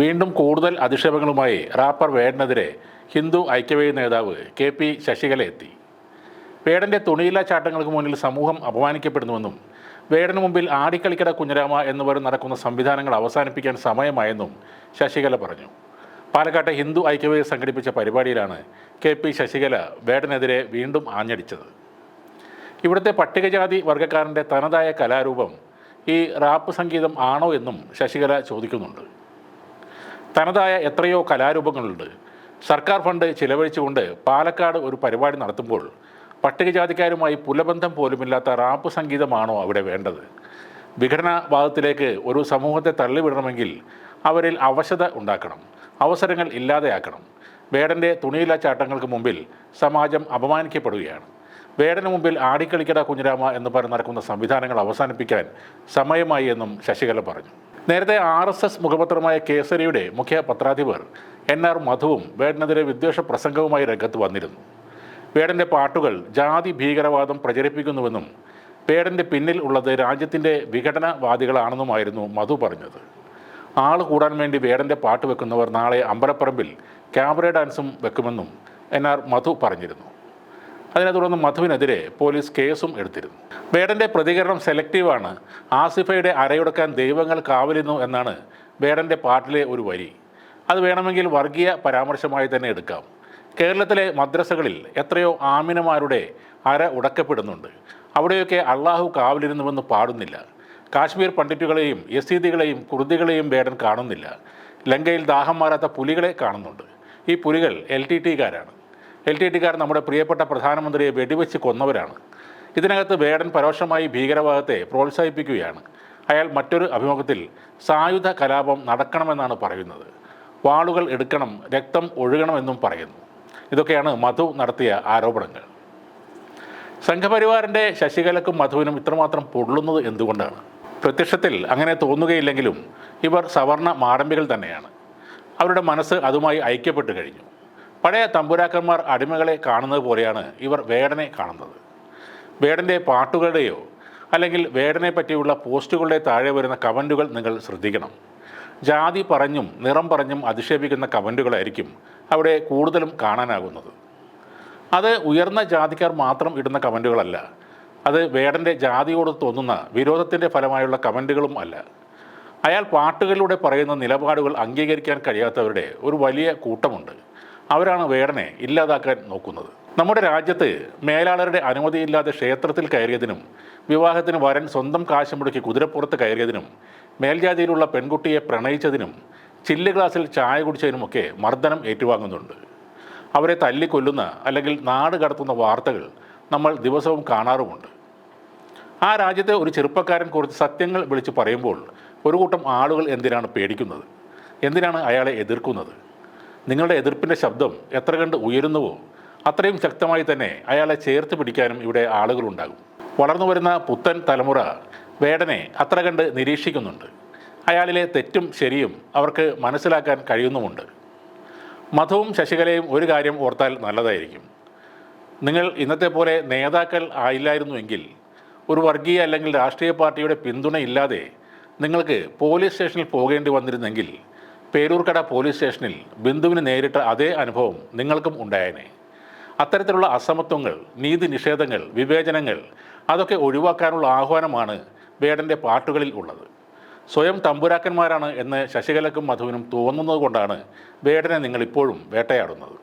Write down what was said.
വീണ്ടും കൂടുതൽ അധിക്ഷേപങ്ങളുമായി റാപ്പർ വേടനെതിരെ ഹിന്ദു ഐക്യവേദി നേതാവ് കെ പി ശശികല എത്തി. വേടന്റെ തുണിയില്ലാ ചാട്ടങ്ങൾക്ക് മുന്നിൽ സമൂഹം അപമാനിക്കപ്പെടുന്നുവെന്നും വേടന് മുമ്പിൽ ആടിക്കളിക്കട കുഞ്ഞരാമ എന്നിവർ നടക്കുന്ന സംവിധാനങ്ങൾ അവസാനിപ്പിക്കാൻ സമയമായെന്നും ശശികല പറഞ്ഞു. പാലക്കാട്ടെ ഹിന്ദു ഐക്യവേദി സംഘടിപ്പിച്ച പരിപാടിയിലാണ് കെ പി ശശികല വേടനെതിരെ വീണ്ടും ആഞ്ഞടിച്ചത്. ഇവിടുത്തെ പട്ടികജാതി വർഗക്കാരന്റെ തനതായ കലാരൂപം ഈ റാപ്പ് സംഗീതം ആണോ എന്നും ശശികല ചോദിക്കുന്നുണ്ട്. തനതായ എത്രയോ കലാരൂപങ്ങളുണ്ട്. സർക്കാർ ഫണ്ട് ചിലവഴിച്ചുകൊണ്ട് പാലക്കാട് ഒരു പരിപാടി നടത്തുമ്പോൾ പട്ടികജാതിക്കാരുമായി പുലബന്ധം പോലുമില്ലാത്ത റാപ്പ് സംഗീതമാണോ അവിടെ വേണ്ടത്? വിഘടനവാദത്തിലേക്ക് ഒരു സമൂഹത്തെ തള്ളിവിടണമെങ്കിൽ അവരിൽ അവശത ഉണ്ടാക്കണം അവസരങ്ങൾ ഇല്ലാതെയാക്കണം. വേടന്റെ തുണിയില്ലാ ചാട്ടങ്ങൾക്ക് മുമ്പിൽ സമാജം അപമാനിക്കപ്പെടുകയാണ്. വേടന് മുമ്പിൽ ആടിക്കളിക്കട കുഞ്ഞിരാമ എന്ന് പറഞ്ഞ് നടക്കുന്ന സംവിധാനങ്ങൾ അവസാനിപ്പിക്കാൻ സമയമായി എന്നും ശശികല പറഞ്ഞു. നേരത്തെ ആർ എസ് എസ് മുഖപത്രമായ കേസരിയുടെ മുഖ്യ പത്രാധിപർ എൻ ആർ മധുവും വേടനെതിരെ വിദ്വേഷ പ്രസംഗവുമായി രംഗത്ത് വന്നിരുന്നു. വേടന്റെ പാട്ടുകൾ ജാതി ഭീകരവാദം പ്രചരിപ്പിക്കുന്നുവെന്നും വേടന്റെ പിന്നിൽ ഉള്ളത് രാജ്യത്തിന്റെ വിഘടനവാദികളാണെന്നുമായിരുന്നു മധു പറഞ്ഞത്. ആൾ കൂടാൻ വേണ്ടി വേടന്റെ പാട്ട് വെക്കുന്നവർ നാളെ അമ്പലപ്പറമ്പിൽ ക്യാമറ ഡാൻസും വെക്കുമെന്നും എൻ ആർ മധു പറഞ്ഞിരുന്നു. അതിനെ തുടർന്ന് മധുവിനെതിരെ പോലീസ് കേസും എടുത്തിരുന്നു. വേടന്റെ പ്രതികരണം സെലക്റ്റീവാണ്. ആസിഫയുടെ അരയുടക്കാൻ ദൈവങ്ങൾ കാവലുന്നു എന്നാണ് വേടന്റെ പാട്ടിലെ ഒരു വരി. അത് വേണമെങ്കിൽ വർഗീയ പരാമർശമായി തന്നെ എടുക്കാം. കേരളത്തിലെ മദ്രസകളിൽ എത്രയോ ആമിനമാരുടെ അര ഉടക്കപ്പെടുന്നുണ്ട്. അവിടെയൊക്കെ അള്ളാഹു കാവലിരുന്നുവെന്ന് പാടുന്നില്ല. കാശ്മീർ പണ്ഡിറ്റുകളെയും യസീദികളെയും കുർദികളെയും വേടൻ കാണുന്നില്ല. ലങ്കയിൽ ദാഹം മാറാത്ത പുലികളെ കാണുന്നുണ്ട്. ഈ പുലികൾ എൽ ടി ടിക്കാരാണ് എൽ ടി ടിക്കാർ നമ്മുടെ പ്രിയപ്പെട്ട പ്രധാനമന്ത്രിയെ വെടിവെച്ച് കൊന്നവരാണ്. ഇതിനകത്ത് വേടൻ പരോക്ഷമായി ഭീകരവാദത്തെ പ്രോത്സാഹിപ്പിക്കുകയാണ്. അയാൾ മറ്റൊരു അഭിമുഖത്തിൽ സായുധ കലാപം നടക്കണമെന്നാണ് പറയുന്നത്. വാളുകൾ എടുക്കണം രക്തം ഒഴുകണമെന്നും പറയുന്നു. ഇതൊക്കെയാണ് മധു നടത്തിയ ആരോപണങ്ങൾ. സംഘപരിവാറിന്റെ ശശികലക്കും മധുവിനും ഇത്രമാത്രം പൊള്ളുന്നത് എന്തുകൊണ്ടാണ്? പ്രത്യക്ഷത്തിൽ അങ്ങനെ തോന്നുകയില്ലെങ്കിലും ഇവർ സവർണ മാടമ്പികൾ തന്നെയാണ്. അവരുടെ മനസ്സ് അതുമായി ഐക്യപ്പെട്ട് കഴിഞ്ഞു. പഴയ തമ്പുരാക്കന്മാർ അടിമകളെ കാണുന്നത് പോലെയാണ് ഇവർ വേടനെ കാണുന്നത്. വേടന്റെ പാട്ടുകളുടെയോ അല്ലെങ്കിൽ വേടനെ പറ്റിയുള്ള പോസ്റ്റുകളുടെ താഴെ വരുന്ന കമന്റുകൾ നിങ്ങൾ ശ്രദ്ധിക്കണം. ജാതി പറഞ്ഞും നിറം പറഞ്ഞും അധിക്ഷേപിക്കുന്ന കമന്റുകളായിരിക്കും അവിടെ കൂടുതലും കാണാനാകുന്നത്. അത് ഉയർന്ന ജാതിക്കാർ മാത്രം ഇടുന്ന കമന്റുകളല്ല അത് വേടന്റെ ജാതിയോട് തോന്നുന്ന വിരോധത്തിന്റെ ഫലമായുള്ള കമന്റുകളും അല്ല. അയാൾ പാട്ടുകളിലൂടെ പറയുന്ന നിലപാടുകൾ അംഗീകരിക്കാൻ കഴിയാത്തവരുടെ ഒരു വലിയ കൂട്ടമുണ്ട്. അവരാണ് വേടനെ ഇല്ലാതാക്കാൻ നോക്കുന്നത്. നമ്മുടെ രാജ്യത്ത് മേലാളരുടെ അനുമതിയില്ലാതെ ക്ഷേത്രത്തിൽ കയറിയതിനും വിവാഹത്തിന് വരൻ സ്വന്തം കാശ് മുടക്കി കുതിരപ്പുറത്ത് കയറിയതിനും മേൽജാതിയിലുള്ള പെൺകുട്ടിയെ പ്രണയിച്ചതിനും ചില്ല് ഗ്ലാസ്സിൽ ചായ കുടിച്ചതിനുമൊക്കെ മർദ്ദനം ഏറ്റുവാങ്ങുന്നുണ്ട്. അവരെ തല്ലിക്കൊല്ലുന്ന അല്ലെങ്കിൽ നാട് കടത്തുന്ന വാർത്തകൾ നമ്മൾ ദിവസവും കാണാറുമുണ്ട്. ആ രാജ്യത്തെ ഒരു ചെറുപ്പക്കാരൻ കുറച്ച് സത്യങ്ങൾ വിളിച്ച് പറയുമ്പോൾ ഒരു കൂട്ടം ആളുകൾ എന്തിനാണ് പേടിക്കുന്നത്? എന്തിനാണ് അയാളെ എതിർക്കുന്നത്? നിങ്ങളുടെ എതിർപ്പിന്റെ ശബ്ദം എത്ര കണ്ട് ഉയരുന്നുവോ അത്രയും ശക്തമായി തന്നെ അയാളെ ചേർത്ത് പിടിക്കാനും ഇവിടെ ആളുകളുണ്ടാകും. വളർന്നു വരുന്ന പുത്തൻ തലമുറ വേടനെ അത്ര കണ്ട് നിരീക്ഷിക്കുന്നുണ്ട്. അയാളിലെ തെറ്റും ശരിയും അവർക്ക് മനസ്സിലാക്കാൻ കഴിയുന്നുമുണ്ട്. മധുവും ശശികലയും ഒരു കാര്യം ഓർത്താൽ നല്ലതായിരിക്കും. നിങ്ങൾ ഇന്നത്തെ പോലെ നേതാക്കൾ ആയില്ലായിരുന്നുവെങ്കിൽ ഒരു വർഗീയ അല്ലെങ്കിൽ രാഷ്ട്രീയ പാർട്ടിയുടെ പിന്തുണയില്ലാതെ നിങ്ങൾക്ക് പോലീസ് സ്റ്റേഷനിൽ പോകേണ്ടി വന്നിരുന്നെങ്കിൽ പേരൂർക്കട പോലീസ് സ്റ്റേഷനിൽ ബിന്ദുവിന് നേരിട്ട അതേ അനുഭവം നിങ്ങൾക്കും ഉണ്ടായേനെ. അത്തരത്തിലുള്ള അസമത്വങ്ങൾ നീതി നിഷേധങ്ങൾ വിവേചനങ്ങൾ അതൊക്കെ ഒഴിവാക്കാനുള്ള ആഹ്വാനമാണ് വേടന്റെ പാട്ടുകളിൽ ഉള്ളത്. സ്വയം തമ്പുരാക്കന്മാരാണ് എന്ന് ശശികലക്കും മധുവിനും തോന്നുന്നത് കൊണ്ടാണ് വേടനെ നിങ്ങൾ ഇപ്പോഴും വേട്ടയാടുന്നത്.